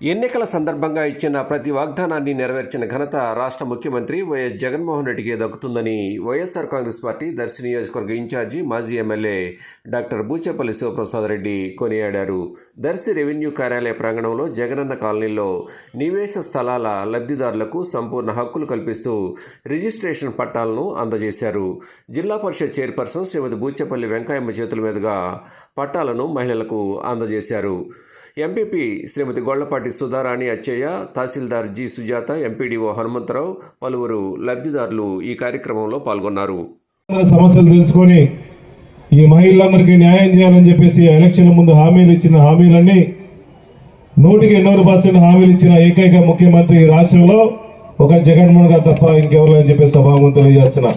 ఎన్నికల సందర్భంగా ఇచ్చిన ప్రతి వాగ్దానాన్ని నెరవేర్చిన ఘనత రాష్ట్ర ముఖ్యమంత్రి వైఎస్ జగన్మోహన్ రెడ్డికి దక్కుతుందని వైఎస్ఆర్ కాంగ్రెస్ పార్టీ దర్శి నియోజకవర్గ ఇన్ఛార్జి మాజీ ఎమ్మెల్యే డాక్టర్ బూచేపల్లి శివప్రసాద్ రెడ్డి కొనియాడారు. దర్శి రెవెన్యూ కార్యాలయ ప్రాంగణంలో జగనన్న కాలనీలో నివేశ స్థలాల లబ్ధిదారులకు సంపూర్ణ హక్కులు కల్పిస్తూ రిజిస్ట్రేషన్ పట్టాలను అందజేశారు. జిల్లా పరిషత్ చైర్పర్సన్ శ్రీమతి బూచేపల్లి వెంకయ్యమ్మ చేతుల మీదుగా పట్టాలను మహిళలకు అందజేశారు. MPP Srimati Gollapati Sudharani Achaiah tahsildar G Sujatha MPDO Hanumantharao పలువురు లబ్ధిదారులు ఈ కార్యక్రమంలో పాల్గొన్నారు. సమస్యలు తెలుసుకొని ఈ మహిళలందరికీ న్యాయం చేయాలని చెప్పేసి ఎలక్షన్ల ముందు హామీలు ఇచ్చిన హామీలన్నీ నూటికి ఎన్నూరు పర్సెంట్ హామీలు ఇచ్చిన ఏకైక ముఖ్యమంత్రి ఈ రాష్ట్రంలో ఒక జగన్మోహన్ గారు తప్ప ఇంకెవరు అని చెప్పేసి సభాముఖం తెలియజేస్తున్నా.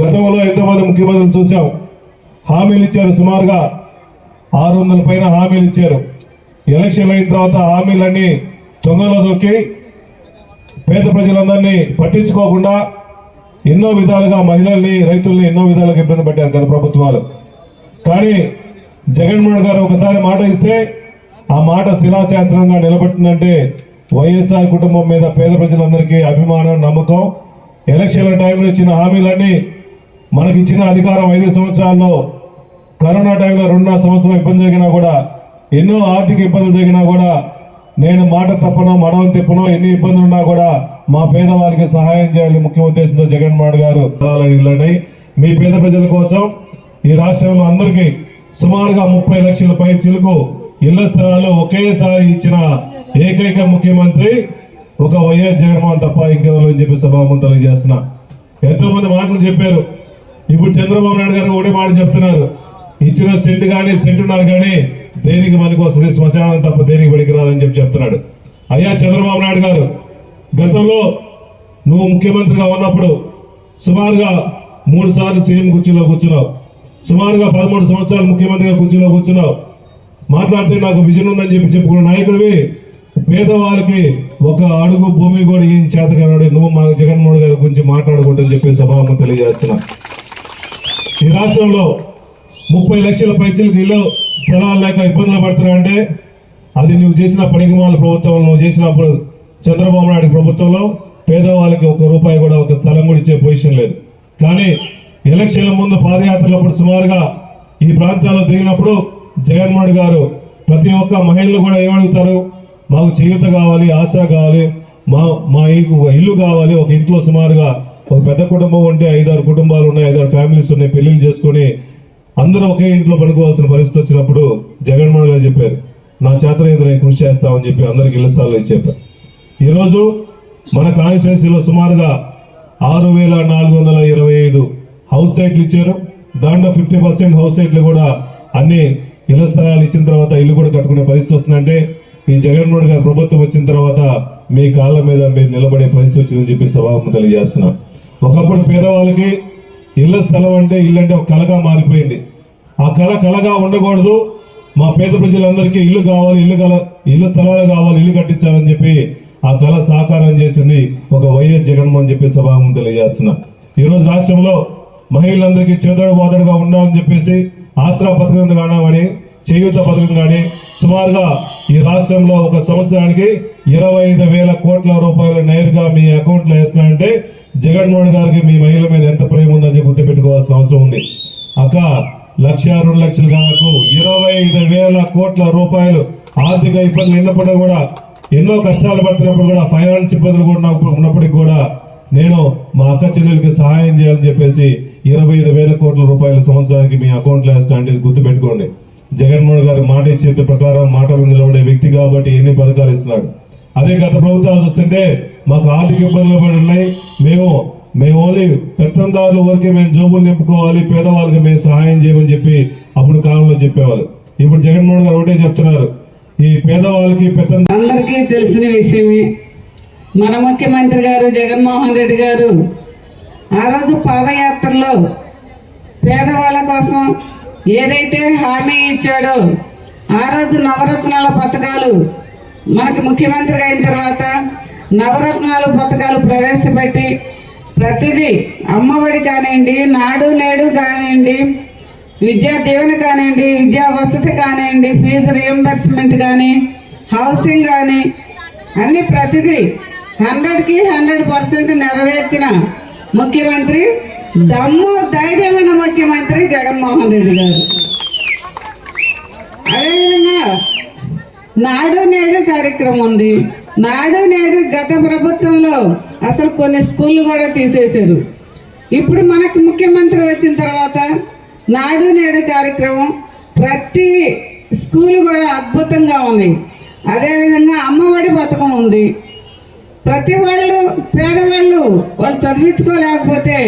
గతంలో ఎంతోమంది ముఖ్యమంత్రులు చూసాం హామీలు ఇచ్చారు సుమారుగా ఆరు వందల పైన హామీలు ఇచ్చారు. ఎలక్షన్ అయిన తర్వాత హామీలన్నీ తొంగలో దొక్కి పేద ప్రజలందరినీ పట్టించుకోకుండా ఎన్నో విధాలుగా మహిళల్ని రైతుల్ని ఎన్నో విధాలుగా ఇబ్బంది పెట్టారు గత ప్రభుత్వాలు. కానీ జగన్మోహన్ గారు ఒకసారి మాట ఇస్తే ఆ మాట శిలాశాస్త్రంగా నిలబడుతుందంటే వైఎస్ఆర్ కుటుంబం మీద పేద ప్రజలందరికీ అభిమానం నమ్మకం ఎలక్షన్ల టైంలో ఇచ్చిన హామీలన్నీ మనకిచ్చిన అధికారం ఐదు సంవత్సరాల్లో కరోనా టైంలో రెండున్నర సంవత్సరం ఇబ్బంది జరిగినా కూడా ఎన్నో ఆర్థిక ఇబ్బందులు జరిగినా కూడా నేను మాట తప్పను మడవం తిప్పను ఎన్ని ఇబ్బందులు ఉన్నా కూడా మా పేదవారికి సహాయం చేయాలి ముఖ్య ఉద్దేశంతో జగన్మోహన్ గారు ఇళ్ళని మీ పేద ప్రజల కోసం ఈ రాష్ట్రంలో అందరికీ సుమారుగా ముప్పై లక్షల పై చిలుకు ఇళ్ళ స్థలాలు ఒకేసారి ఇచ్చిన ఏకైక ముఖ్యమంత్రి ఒక వైఎస్ జగన్మోహన్ తప్ప ఇంకెవరు అని చెప్పి సభాముఖం తెలియజేస్తున్నా ఎంతో మంది మాటలు చెప్పారు. ఇప్పుడు చంద్రబాబు నాయుడు గారు ఒకటే మాట చెప్తున్నారు. ఇచ్చిన సెంటు కానీ సెంటున్నారు కానీ దేనికి మనకు వస్తుంది శ్మశానం తప్ప దేనికి పనికిరాదని చెప్పి చెప్తున్నాడు. అయ్యా చంద్రబాబు నాయుడు గారు గతంలో నువ్వు ముఖ్యమంత్రిగా ఉన్నప్పుడు సుమారుగా మూడు సార్లు సీఎం కుర్చీలో కూర్చున్నావు. సుమారుగా పదమూడు సంవత్సరాలు ముఖ్యమంత్రిగా కుర్చీలో కూర్చున్నావు. మాట్లాడితే నాకు విజన్ ఉందని చెప్పి చెప్పుకున్న నాయకుడివి పేదవాళ్ళకి ఒక అడుగు భూమి కూడా ఏం చేతకన్నాడు నువ్వు మా జగన్మోహన్ గారి గురించి మాట్లాడకూడదని చెప్పి సభాముఖం తెలియజేస్తున్నా. ఈ రాష్ట్రంలో ముప్పై లక్షల పైచలకు ఇల్లు స్థలాలు లేక ఇబ్బందులు పడుతున్నా అంటే అది నువ్వు చేసిన పనికిమాల ప్రభుత్వంలో నువ్వు చేసినప్పుడు చంద్రబాబు నాయుడు ప్రభుత్వంలో పేదవాళ్ళకి ఒక రూపాయి కూడా ఒక స్థలం కూడా ఇచ్చే పొజిషన్ లేదు. కానీ ఎలక్షన్ల ముందు పాదయాత్రలప్పుడు సుమారుగా ఈ ప్రాంతాల్లో దిగినప్పుడు జగన్మోహన్ గారు ప్రతి ఒక్క మహిళలు కూడా ఏమడుగుతారు? మాకు చేయూత కావాలి ఆసరా కావాలి మా మా ఒక ఇల్లు కావాలి ఒక ఇంట్లో సుమారుగా ఒక పెద్ద కుటుంబం ఉంటే ఐదారు కుటుంబాలు ఉన్నాయి ఐదారు ఫ్యామిలీస్ ఉన్నాయి పెళ్ళిళ్ళు చేసుకొని అందరూ ఒకే ఇంట్లో పడుకోవాల్సిన పరిస్థితి వచ్చినప్పుడు జగన్మోహన్ గారు చెప్పారు నా చేతన ఏదో నేను కృషి చేస్తామని చెప్పి అందరికి ఇళ్ళ స్థలాలు ఇచ్చారు ఈరోజు మన కాన్స్టిట్యున్సీలో సుమారుగా ఆరు వేల నాలుగు వందల ఇరవై ఐదు హౌస్ సైట్లు ఇచ్చారు. దాంట్లో ఫిఫ్టీ పర్సెంట్ హౌస్ సైట్లు కూడా అన్ని ఇళ్ళ స్థలాలు ఇచ్చిన తర్వాత ఇల్లు కూడా కట్టుకునే పరిస్థితి వస్తుందంటే ఈ జగన్మోహన్ గారి ప్రభుత్వం వచ్చిన తర్వాత మీ కాళ్ళ మీద మీరు నిలబడే పరిస్థితి వచ్చిందని చెప్పి సభాముఖం తెలియజేస్తున్నాం. ఒకప్పుడు పేదవాళ్ళకి ఇళ్ళ స్థలం అంటే ఇల్లు అంటే ఒక కళగా మారిపోయింది. ఆ కళ కళగా ఉండకూడదు. మా పేద ప్రజలందరికీ ఇల్లు కావాలి ఇల్లు కల ఇల్లు స్థలాలు కావాలి ఇల్లు కట్టించాలని చెప్పి ఆ కళ సాకారం చేసింది ఒక వైఎస్ జగన్మోహన్ చెప్పి సభాముఖం తెలియజేస్తున్నా. ఈరోజు రాష్ట్రంలో మహిళలందరికీ చేదోడు బాదడుగా ఉండాలని చెప్పేసి ఆసరా పథకం కానివ్వని చేయూత పథకం కానీ సుమారుగా ఈ రాష్ట్రంలో ఒక సంవత్సరానికి ఇరవై ఐదు వేల కోట్ల రూపాయలు నేరుగా మీ అకౌంట్లో వేస్తున్నారంటే జగన్మోహన్ గారికి మీ మహిళ మీద ఎంత సంవత్సరం అవసరం ఉంది. అక్క లక్ష రెండు లక్షల కాలకు ఇరవై ఐదు వేల కోట్ల రూపాయలు ఆర్థిక ఇబ్బందులు ఉన్నప్పుడు కూడా ఎన్నో కష్టాలు పడుతున్నప్పుడు కూడా ఫైనాన్స్ ఇబ్బందులు కూడా ఉన్నప్పుడు- ఉన్నప్పటికీ కూడా నేను మా అక్క చెల్లెలకి సహాయం చేయాలని చెప్పేసి ఇరవై ఐదు వేల కోట్ల రూపాయలు సంవత్సరానికి మీ అకౌంట్లో వేస్తా అంటే గుర్తుపెట్టుకోండి. జగన్మోహన్ గారు మాట ఇచ్చే ప్రకారం మాటలు నిలబడే వ్యక్తి కాబట్టి ఎన్ని పథకాలు ఇస్తున్నాడు. అదే గత ప్రభుత్వాలు చూస్తుంటే మాకు ఆర్థిక ఇబ్బందులు పడి ఉన్నాయి. మేము మేము ఓన్లీ పెత్తందారుల వరకే మేము జోబులు నింపుకోవాలి పేదవాళ్ళకి మేము సహాయం చేయమని చెప్పి అప్పుడు కాలంలో చెప్పేవాళ్ళు. ఇప్పుడు జగన్మోహన్ గారు ఒకటే చెప్తున్నారు. ఈ పేదవాళ్ళకి పెత్తం అందరికీ తెలిసిన విషయమే. మన ముఖ్యమంత్రి గారు జగన్మోహన్ రెడ్డి గారు ఆ రోజు పాదయాత్రలో పేదవాళ్ళ కోసం ఏదైతే హామీ ఇచ్చాడో ఆ రోజు నవరత్నాల పథకాలు మనకి ముఖ్యమంత్రిగా అయిన తర్వాత నవరత్నాలు పథకాలు ప్రవేశపెట్టి ప్రతిదీ అమ్మఒడి కానివ్వండి నాడు నేడు కానివ్వండి విద్యా దీవెన కానివ్వండి విద్యా వసతి కానివ్వండి ఫీజు రియంబర్స్మెంట్ కానీ హౌసింగ్ కానీ అన్ని ప్రతిదీ హండ్రెడ్కి హండ్రెడ్ పర్సెంట్ నెరవేర్చిన ముఖ్యమంత్రి దమ్ము ధైర్యమైన ముఖ్యమంత్రి జగన్మోహన్ రెడ్డి గారు. అదేవిధంగా నాడు నేడు కార్యక్రమం ఉంది. నాడు నేడు గత ప్రభుత్వంలో అసలు కొన్ని స్కూళ్ళు కూడా తీసేశారు. ఇప్పుడు మనకు ముఖ్యమంత్రి వచ్చిన తర్వాత నాడు నేడు కార్యక్రమం ప్రతి స్కూల్ కూడా అద్భుతంగా ఉంది. అదేవిధంగా అమ్మఒడి పథకం ఉంది. ప్రతి వాళ్ళు పేదవాళ్ళు వాళ్ళు చదివించుకోలేకపోతే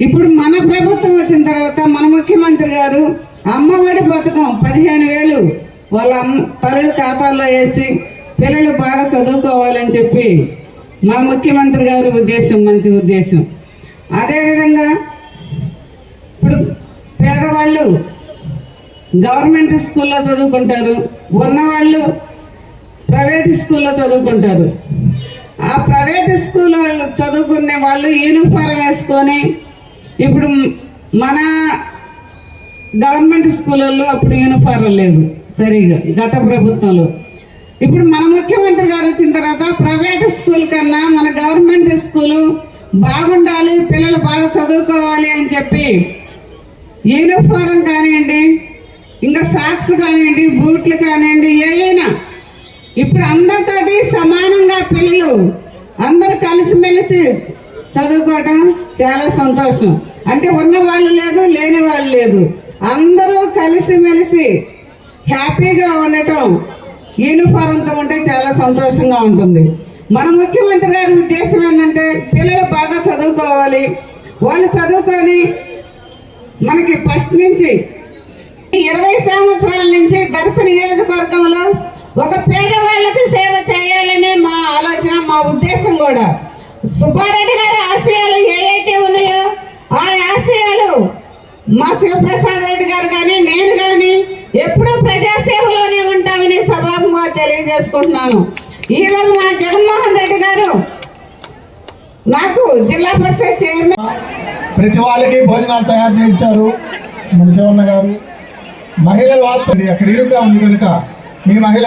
ఇప్పుడు మన ప్రభుత్వం వచ్చిన తర్వాత మన ముఖ్యమంత్రి గారు అమ్మఒడి పథకం పదిహేను వేలు వాళ్ళ తల్లుల ఖాతాల్లో వేసి పిల్లలు బాగా చదువుకోవాలని చెప్పి మన ముఖ్యమంత్రి గారి ఉద్దేశం మంచి ఉద్దేశం. అదేవిధంగా ఇప్పుడు పేదవాళ్ళు గవర్నమెంట్ స్కూల్లో చదువుకుంటారు ఉన్నవాళ్ళు ప్రైవేట్ స్కూల్లో చదువుకుంటారు. ఆ ప్రైవేట్ స్కూల్లో చదువుకునే వాళ్ళు యూనిఫారం వేసుకొని ఇప్పుడు మన గవర్నమెంట్ స్కూళ్ళల్లో అప్పుడు యూనిఫారం లేదు సరిగా గత ప్రభుత్వంలో. ఇప్పుడు మన ముఖ్యమంత్రి గారు వచ్చిన తర్వాత ప్రైవేట్ స్కూల్ కన్నా మన గవర్నమెంట్ స్కూలు బాగుండాలి పిల్లలు బాగా చదువుకోవాలి అని చెప్పి యూనిఫారం కానివ్వండి ఇంకా సాక్స్ కానివ్వండి బూట్లు కానివ్వండి ఏదైనా ఇప్పుడు అందరితోటి సమానంగా పిల్లలు అందరు కలిసిమెలిసి చదువుకోవటం చాలా సంతోషం. అంటే ఉన్న వాళ్ళు లేదు లేని వాళ్ళు లేదు. అందరూ కలిసిమెలిసి హ్యాపీగా ఉండటం యూనిఫారంతో ఉంటే చాలా సంతోషంగా ఉంటుంది. మన ముఖ్యమంత్రి గారి ఉద్దేశం ఏంటంటే పిల్లలు బాగా చదువుకోవాలి. వాళ్ళు చదువుకొని మనకి ఫస్ట్ నుంచి ఇరవై సంవత్సరాల నుంచి దర్శన నియోజకవర్గంలో ఒక పేదవాళ్ళకి సేవ చేయాలనే మా ఆలోచన మా ఉద్దేశం కూడా. సుబ్బారెడ్డి గారి ఆశయాలు ఏవైతే ఉన్నాయో ఆ ఆశయాలు మా శివప్రసాద్ రెడ్డి గారు కానీ నేను కానీ ఎప్పుడూ ప్రజాసేవ అని సభాముగా తెలియజేసుకుంటున్నాను. ఈరోజు మా జగన్మోహన్ రెడ్డి గారు నాకు జిల్లా పరిషత్ చైర్మన్ ప్రతి వాళ్ళకి భోజనాలు తయారు చేయించారు. మనసేవన్న గారు. మహిళల వార్త అక్కడ ఇరుగ్గా ఉంది కనుక మీ మహిళ